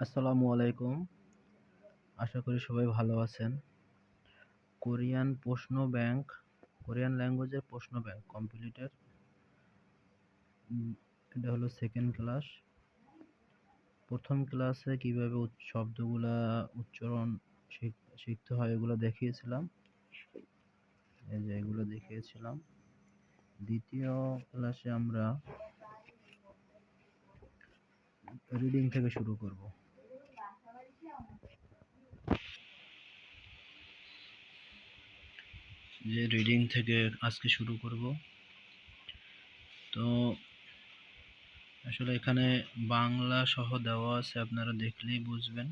আসসালামু আলাইকুম। আশা করি সবাই ভালো আছেন। কোরিয়ান প্রশ্ন ব্যাংক, কোরিয়ান ল্যাঙ্গুয়েজের প্রশ্ন ব্যাংক কমপ্লিটের এটা হলো সেকেন্ড ক্লাস প্রথম ক্লাসে কীভাবে শব্দগুলা উচ্চারণ শিখ- শিখতে হয় এগুলো দেখিয়েছিলাম। এই যে এগুলো দেখিয়েছিলাম। দ্বিতীয় ক্লাসে আমরা রিডিং থেকে শুরু করব। যে রিডিং থেকে আজকে শুরু করব। তো আসলে এখানে বাংলা সহ দেওয়া আছে, আপনারা দেখলেই বুঝবেন।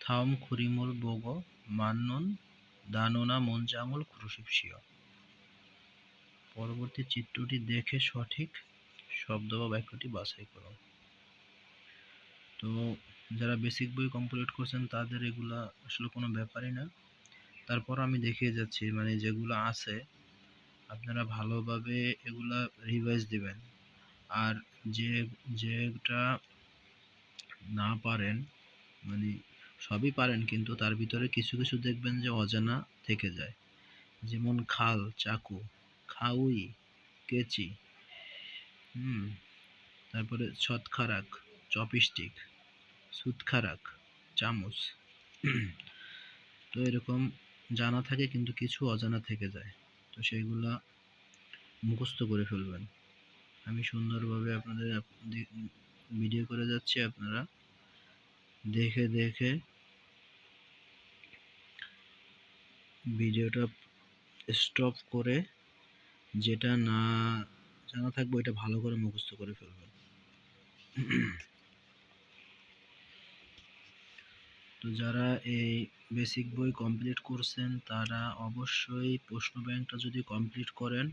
থাম খুরিমুল বোগ, মান্নন দানোনা মঞ্জাঙ্গল ক্রুশিপসিয় পরবর্তী চিত্রটি দেখে সঠিক শব্দ বা বাক্যটি বাছাই করুন। তো যারা বেসিক বই কমপ্লিট করছেন, তাদের এগুলা আসলে কোনো ব্যাপারই না। তারপর আমি দেখিয়ে যাচ্ছি মানে যেগুলো আছে, আপনারা ভালোভাবে এগুলা রিভাইজ দিবেন। আর যে, যেটা না পারেন মানে সবই পারেন, কিন্তু তার ভিতরে কিছু কিছু দেখবেন যে অজানা থেকে যায়। যেমন খাল, চাকু, খাউই, কেচি, হুম, তারপরে ছতখারাক চপিস্টিক সুতখারাক চামচ। তো এরকম জানা থাকে কিন্তু কিছু অজানা থেকে যায়। তো সেইগুলা মুখস্থ করে ফেলবেন। আমি সুন্দরভাবে আপনাদের ভিডিও করে যাচ্ছি আপনারা। দেখে দেখে ভিডিওটা স্টপ করে যেটা না জানা থাকবে ওইটা ভালো করে মুখস্থ করে ফেলবেন। তো যারা এই বেসিক বই কমপ্লিট করছেন, তারা অবশ্যই প্রশ্ন ব্যাংকটা যদি কমপ্লিট করেন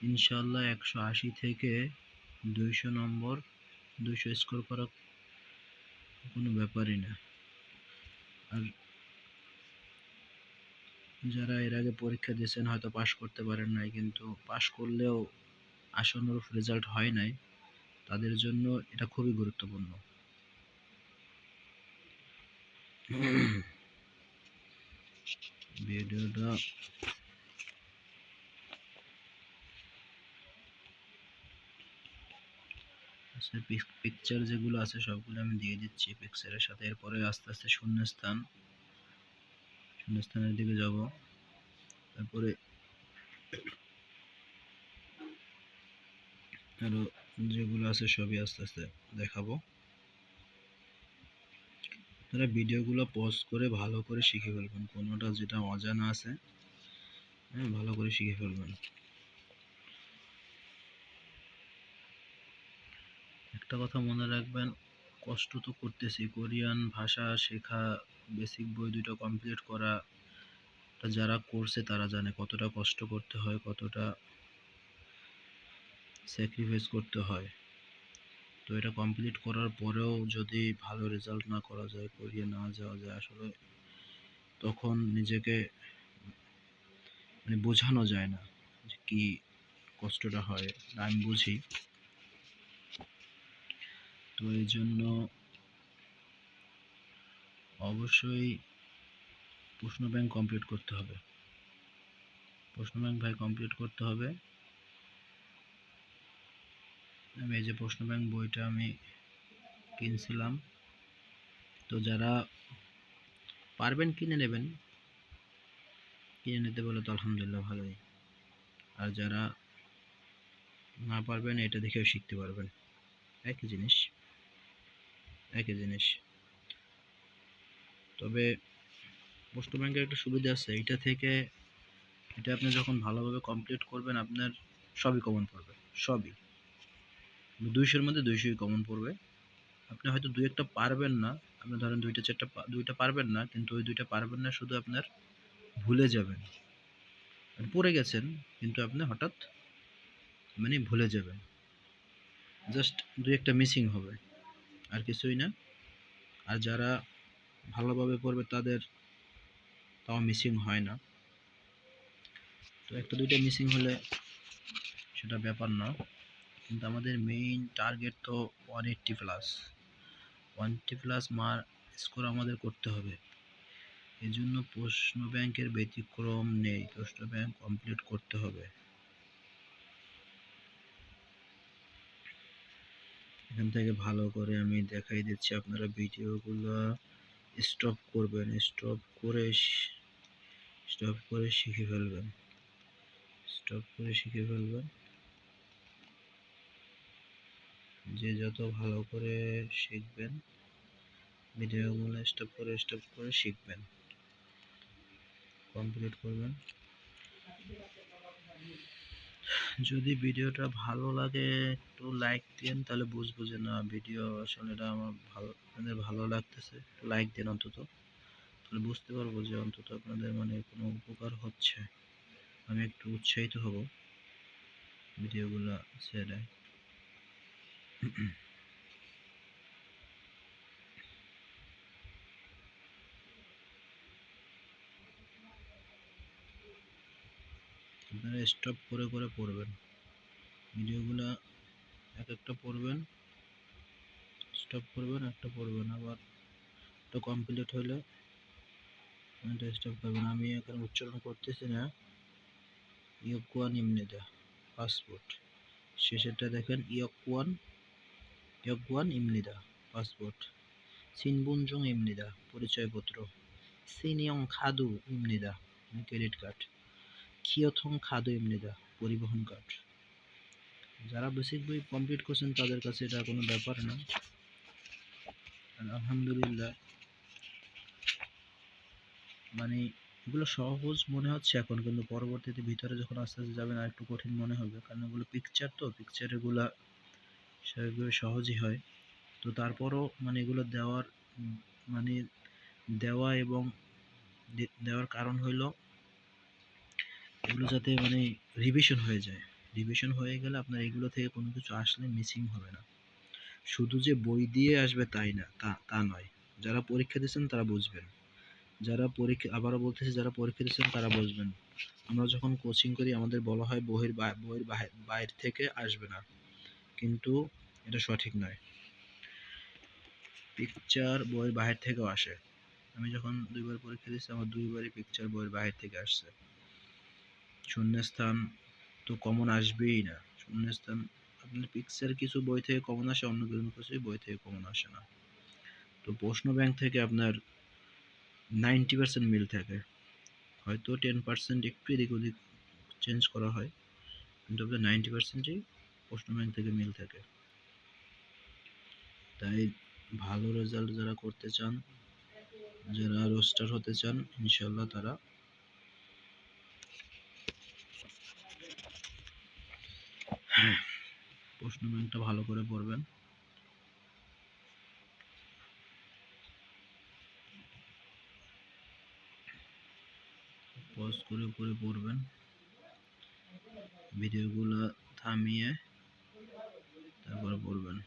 ইনশাল্লাহ একশো আশি থেকে দুইশো নম্বর, দুইশো স্কোর করা কোনো ব্যাপারই না। আর যারা এর আগে পরীক্ষা দিয়েছেন, হয়তো পাশ করতে পারেন নাই, কিন্তু পাশ করলেও আশানুরূপ রেজাল্ট হয় নাই, তাদের জন্য এটা খুবই গুরুত্বপূর্ণ। ভিডিওটা আচ্ছা পিকচার যেগুলো আছে সবগুলো আমি দিয়ে দিচ্ছি পিকচারের সাথে। এরপরে আস্তে আস্তে শূন্যস্থান। শূন্যস্থানের দিকে যাব। তারপরে আরও যেগুলো আছে সবই আস্তে আস্তে দেখাবো। আপনারা ভিডিওগুলো পজ করে ভালো করে শিখে ফেলবেন। কোনোটা যেটা অজানা আছে হ্যাঁ ভালো করে শিখে ফেলবেন। একটা কথা মনে রাখবেন, কষ্ট তো করতেছি। কোরিয়ান ভাষা শেখা বেসিক বই দুটো কমপ্লিট করা যারা করছে তারা জানে কতটা কষ্ট করতে হয়, কতটা স্যাক্রিফাইস করতে হয়। তো এটা কমপ্লিট করার পরেও যদি ভালো রেজাল্ট না করা যায়, কোরিয়া না যাওয়া যায় আসলে, তখন নিজেকে মানে বোঝানো যায় না যে কি কষ্টটা হয়। আমি বুঝি। তো এই জন্য অবশ্যই প্রশ্ন ব্যাংক কমপ্লিট করতে হবে। প্রশ্ন ব্যাংক ভাই কমপ্লিট করতে হবে। আমি এই যে প্রশ্ন ব্যাংক বইটা আমি কিনছিলাম। তো যারা পারবেন কিনে নেবেন। কিনে নিতে বলে তো আলহামদুলিল্লাহ ভালোই। আর যারা না পারবেন এটা দেখেও শিখতে পারবেন। একই জিনিস। একই জিনিস। তবে পোস্ট ব্যাংকের একটা সুবিধা আছে। এটা থেকে এটা আপনি যখন ভালোভাবে কমপ্লিট করবেন, আপনার সবই কমন পড়বে সবই। দুইশোর মধ্যে দুইশোই কমন পড়বে। আপনি হয়তো দুই একটা পারবেন না, আপনি ধরেন দুইটা, চারটা দুইটা পারবেন না, কিন্তু ওই দুইটা পারবেন না শুধু আপনার ভুলে যাবেন। মানে পড়ে গেছেন, কিন্তু আপনি হঠাৎ মানে ভুলে যাবেন। জাস্ট দুই একটা মিসিং হবে, আর কিছুই না। আর যারা ভালোভাবে পড়বে তাদের তাও মিসিং হয় না। তো একটা দুইটা মিসিং হলে সেটা ব্যাপার না। কিন্তু আমাদের মেইন টার্গেট তো one eighty plus one eighty plus মার স্কোর আমাদের করতে হবে। এই জন্য প্রশ্ন ব্যাংকের ব্যতিক্রম নেই। প্রশ্ন ব্যাংক কমপ্লিট করতে হবে। এখান থেকে ভালো করে আমি দেখাই দিচ্ছি আপনারা ভিডিওগুলো। স্টপ করবেন স্টপ করে স্টপ করে শিখে ফেলবেন। স্টপ করে শিখে ফেলবেন। যে যত ভালো করে শিখবেন ভিডিওগুলো স্টপ করে স্টপ করে শিখবেন। কমপ্লিট করবেন। যদি ভিডিওটা ভালো লাগে, একটু লাইক দেন তাহলে বুঝব যে না ভিডিও আসলে এটা আমার ভালো, আপনাদের ভালো লাগতেছে। লাইক দেন অন্তত। তাহলে বুঝতে পারব যে অন্তত আপনাদের মানে কোনো উপকার হচ্ছে। আমি একটু উৎসাহিত হব। ভিডিওগুলো ছেড়ে। আপনারা স্টপ করে করে পড়বেন। ভিডিওগুলো এক একটা পড়বেন স্টপ করবেন, একটা পড়বেন, আবার তো কমপ্লিট হলে এটা স্টপ করবেন। আমি এখানে উচ্চারণ করতেছি না। ইয়কুয়ান ইমনিদা পাসপোর্ট শেষেরটা দেখেন ইয়কুয়ান ইয়কুয়ান ইমনিদা পাসপোর্ট। সিনবুনজং ইমনিদা পরিচয়পত্র। সিনিয়ং খাদু ইমনিদা ক্রেডিট কার্ড। কিয়থং খাদু ইমনিদা পরিবহন কার্ড। যারা বেসিক বই কমপ্লিট করছেন, তাদের কাছে এটা কোনো ব্যাপার না। আলহামদুলিল্লাহ মানে এগুলো সহজ মনে হচ্ছে এখন, কিন্তু পরবর্তীতে ভিতরে যখন আস্তে আস্তে যাবেন, আর একটু কঠিন মনে হবে। কারণ এগুলো পিকচার তো পিকচার সেগুলো সহজই হয়। তো তারপরও মানে এগুলো দেওয়ার মানে দেওয়া এবং দেওয়ার কারণ হইল এগুলো যাতে মানে রিভিশন হয়ে যায়। রিভিশন হয়ে গেলে আপনার এগুলো থেকে কোনো কিছু আসলে মিসিং হবে না। শুধু যে বই দিয়ে আসবে তাই না, তা তা নয়। যারা পরীক্ষা দিচ্ছেন তারা বুঝবেন। যারা পরীক্ষা, আবারও বলতেছি যারা পরীক্ষা দিচ্ছেন তারা বুঝবেন। আমরা যখন কোচিং করি আমাদের বলা হয় বইয়ের বইয়ের বাইরে থেকে আসবে না। কিন্তু এটা সঠিক নয়। পিকচার বইয়ের বাহির থেকেও আসে। আমি যখন দুইবার পরীক্ষা দিচ্ছি আমার দুইবারই পিকচার বইয়ের বাহির থেকে আসছে। শূন্যস্থান তো কমন আসবেই না। শূন্যস্থান, আপনার পিকচার কিছু বই থেকে কমন আসে, অন্য কিছু কিছু বই থেকে কমন আসে না। তো প্রশ্ন ব্যাংক থেকে আপনার নাইনটি পার্সেন্ট মিল থাকে। হয়তো টেন পার্সেন্ট একটু এদিক ওদিক চেঞ্জ করা হয়, কিন্তু আপনার নাইনটি পার্সেন্টই প্রশ্ন থেকে মিল থাকে। তাই ভালো রেজাল্ট যারা করতে চান, যারা রোস্টার হতে চান ইনশাল্লাহ তারা প্রশ্ন ব্যাংকটা ভালো করে পড়বেন। পজ করে করে পড়বেন। ভিডিওগুলো থামিয়ে তারপরে পড়বেন।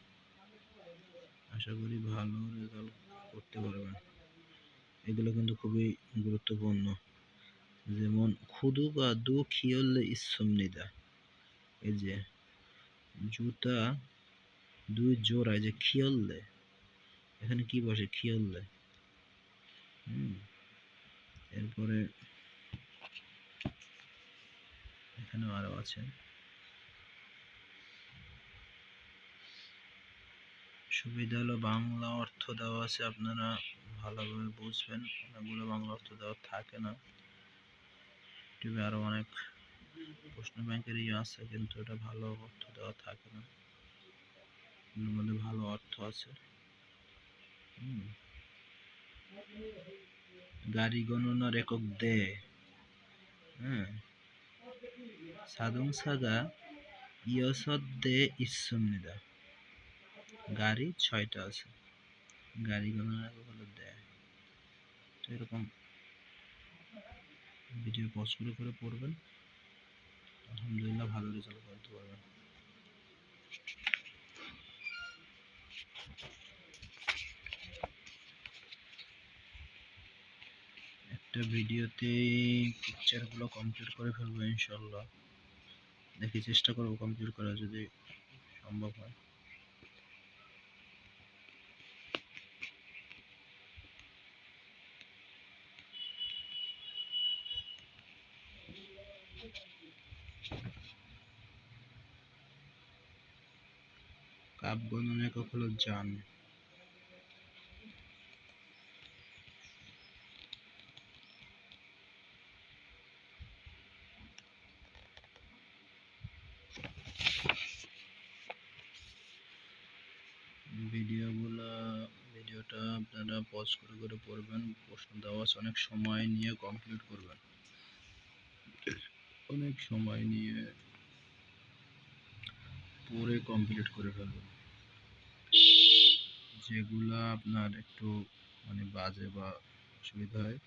আশা করি ভালো রেজাল্ট করতে পারবেন। এগুলো কিন্তু খুবই গুরুত্বপূর্ণ। যেমন, খুদু বা দু খিয়ল্লে ইসমনিদা। এই যে, জুতা দুই জোড়ায় যে খিয়ল্লে, এখানে কি বসে? খিয়ল্লে। হুম, এরপরে এখানেও আরও আছে। সুবিধা হলো বাংলা অর্থ দেওয়া আছে, আপনারা ভালোভাবে বুঝবেন। অনেকগুলো বাংলা অর্থ দেওয়া থাকে না। ইউটিউবে আরও অনেক প্রশ্ন ব্যাংকের ইয়ে আছে, কিন্তু এটা ভালো অর্থ দেওয়া থাকে না। মধ্যে ভালো অর্থ আছে। গাড়ি গণনার একক দে। হ্যাঁ। সাদং সাগা ইয়সদ দে ইসমনিদা গাড়ি ছয়টা আছে। গাড়ি গণনার একক হলো তো এরকম ভিডিও পজ করে করে পড়বেন। আলহামদুলিল্লাহ ভালো রেজাল্ট করতে পারবেন। একটা ভিডিওতে পিকচারগুলো কমপ্লিট করে ফেলব ইনশাল্লাহ দেখি চেষ্টা করব কমপ্লিট করা যদি সম্ভব হয়। একক হলো যান ভিডিওগুলো, ভিডিওটা আপনারা পজ করে করে পড়বেন। প্রশ্ন দেওয়া অনেক সময় নিয়ে কমপ্লিট করবেন। অনেক সময় নিয়ে পড়ে কমপ্লিট করে ফেলবেন। যেগুলা আপনার একটু মানে বাজে বা অসুবিধা হয়,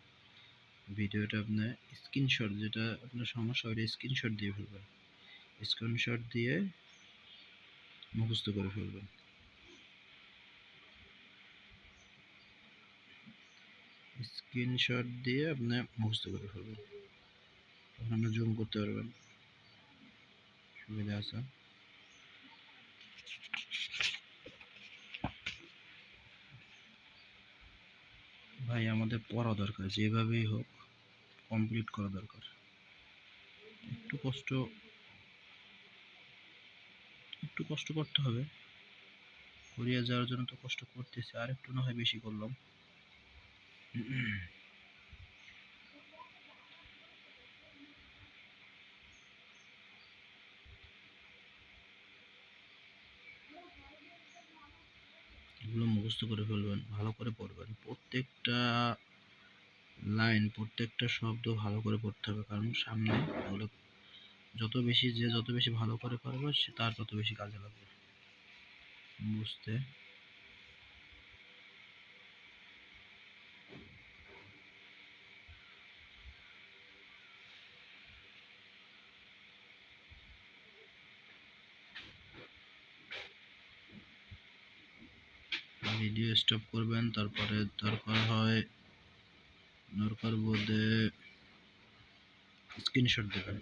ভিডিওটা আপনার স্ক্রিনশট যেটা আপনার সমস্যা ওইটা স্ক্রিনশট দিয়ে ফেলবেন। স্ক্রিনশট দিয়ে মুখস্থ করে ফেলবেন। স্ক্রিনশট দিয়ে আপনি মুখস্থ করে ফেলবেন। আপনি জুম করতে পারবেন। সুবিধা আছে। ভাই, আমাদের পড়া দরকার, যেভাবেই হোক কমপ্লিট করা দরকার। একটু কষ্ট একটু কষ্ট করতে হবে। কোরিয়া যাওয়ার জন্য তো কষ্ট করতেছি আর একটু না হয় বেশি করলাম এগুলো মুখস্থ করে ফেলবেন, ভালো করে পড়বেন। প্রত্যেকটা লাইন প্রত্যেকটা শব্দ ভালো করে পড়তে হবে, কারণ সামনে ওগুলো যত বেশি যে যত বেশি ভালো করে পারবে সে তার তত বেশি কাজে লাগবে। বুঝতে ভিডিও স্টপ করবেন তারপরে দরকার হয় দরকার বোধে স্ক্রিনশট দেবেন।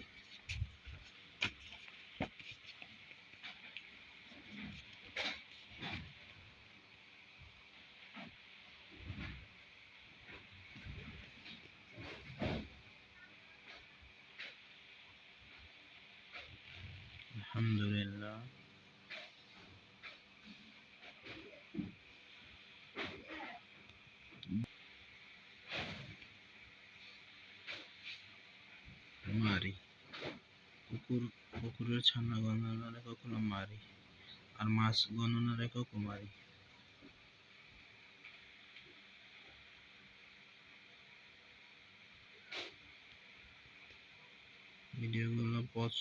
আলহামদুলিল্লাহ। কুকুর কুকুরের ছানা গণনার একক হলো মারি আর মাছ গণনার একক মারি। ভিডিওগুলো পজ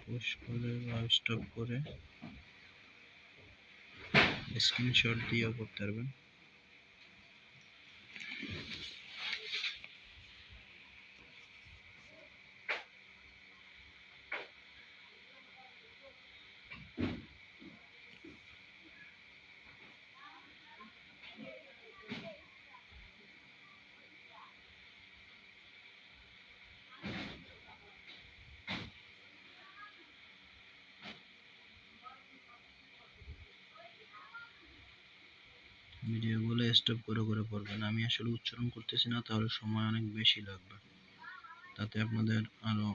পুশ করে বা স্টপ করে স্ক্রিনশট দিয়েও করতে পারবেন। ভিডিওগুলো স্টপ করে করে পড়বেন। আমি আসলে উচ্চারণ করতেছি না, তাহলে সময় অনেক বেশি লাগবে। তাতে আপনাদের আরও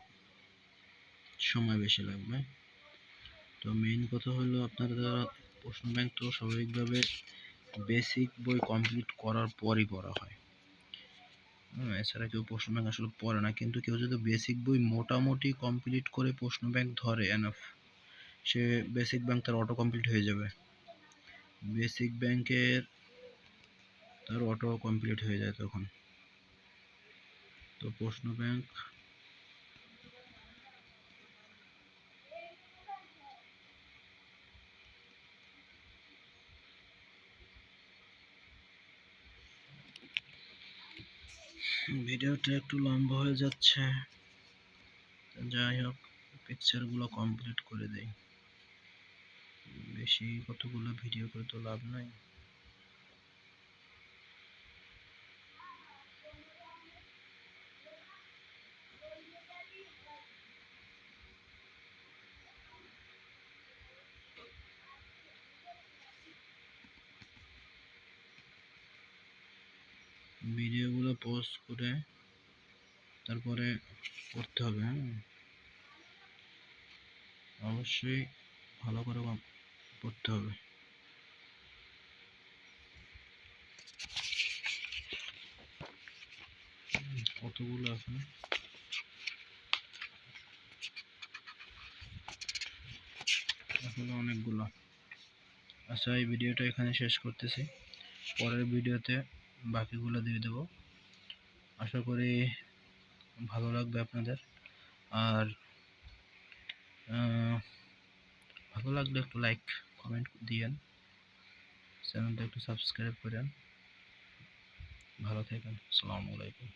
সময় বেশি লাগবে। তো মেইন কথা হলো, আপনারা প্রশ্ন ব্যাংক তো স্বাভাবিকভাবে বেসিক বই কমপ্লিট করার পরই পড়া হয়। এছাড়া কেউ প্রশ্ন ব্যাংক আসলে পড়ে না, কিন্তু কেউ যদি বেসিক বই মোটামুটি কমপ্লিট করে প্রশ্ন ব্যাংক ধরে এনাফ সে বেসিক ব্যাংক তার অটো কমপ্লিট হয়ে যাবে। বেসিক ব্যাংকের তার অটো কমপ্লিট হয়ে যায় তখন। তো প্রশ্ন ব্যাংক ভিডিওটা একটু লম্বা হয়ে যাচ্ছে। যাই হোক পিকচারগুলো কমপ্লিট করে দেই। বেশি কতগুলো ভিডিও করে তো লাভ নাই। ভিডিওগুলো পোস্ট করে তারপরে করতে হবে হ্যাঁ? অবশ্যই ভালো করে করতে হবে। কতগুলো এখন আসলে অনেকগুলো। আচ্ছা এই ভিডিওটা এখানে শেষ করতেছি। পরের ভিডিওতে বাকিগুলো দিয়ে দেবো। আশা করি ভালো লাগবে আপনাদের। আর ভালো লাগলে একটু লাইক কমেন্ট দিয়েন। চ্যানেলটা একটু সাবস্ক্রাইব করেন। ভালো থাকেন। আসসালামু আলাইকুম।